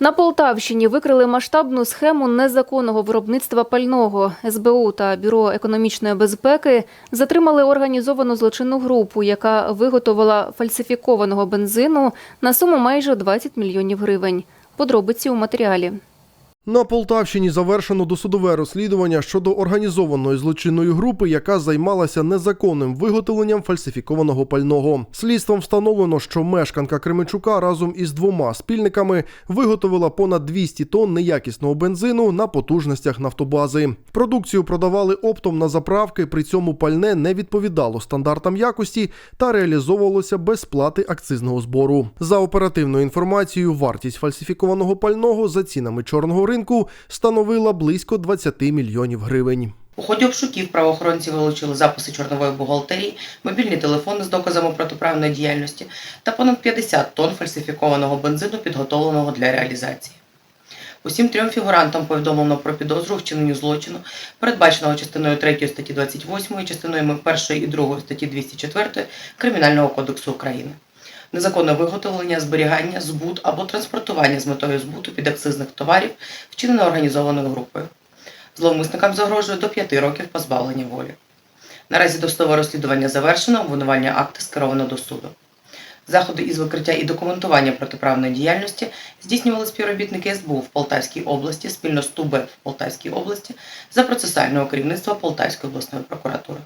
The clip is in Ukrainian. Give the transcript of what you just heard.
На Полтавщині викрили масштабну схему незаконного виробництва пального. СБУ та Бюро економічної безпеки затримали організовану злочинну групу, яка виготовила фальсифікованого бензину на суму майже 20 мільйонів гривень. Подробиці у матеріалі. На Полтавщині завершено досудове розслідування щодо організованої злочинної групи, яка займалася незаконним виготовленням фальсифікованого пального. Слідством встановлено, що мешканка Кременчука разом із двома спільниками виготовила понад 200 тонн неякісного бензину на потужностях нафтобази. Продукцію продавали оптом на заправки, при цьому пальне не відповідало стандартам якості та реалізовувалося без сплати акцизного збору. За оперативною інформацією, вартість фальсифікованого пального за цінами чорного ринку становила близько 20 мільйонів гривень. У ході обшуків правоохоронці вилучили записи чорнової бухгалтерії, мобільні телефони з доказами протиправної діяльності та понад 50 тонн фальсифікованого бензину, підготовленого для реалізації. Усім трьом фігурантам повідомлено про підозру у вчиненні злочину, передбаченого частиною 3 статті 28 і частиною 1 і 2 статті 204 Кримінального кодексу України. Незаконне виготовлення, зберігання, збут або транспортування з метою збуту підакцизних товарів, вчинене організованою групою. Зловмисникам загрожує до 5 років позбавлення волі. Наразі досудове розслідування завершено, обвинувальні акти скеровано до суду. Заходи із викриття і документування протиправної діяльності здійснювали співробітники СБУ в Полтавській області спільно з ТУБ в Полтавській області за процесуального керівництва Полтавської обласної прокуратури.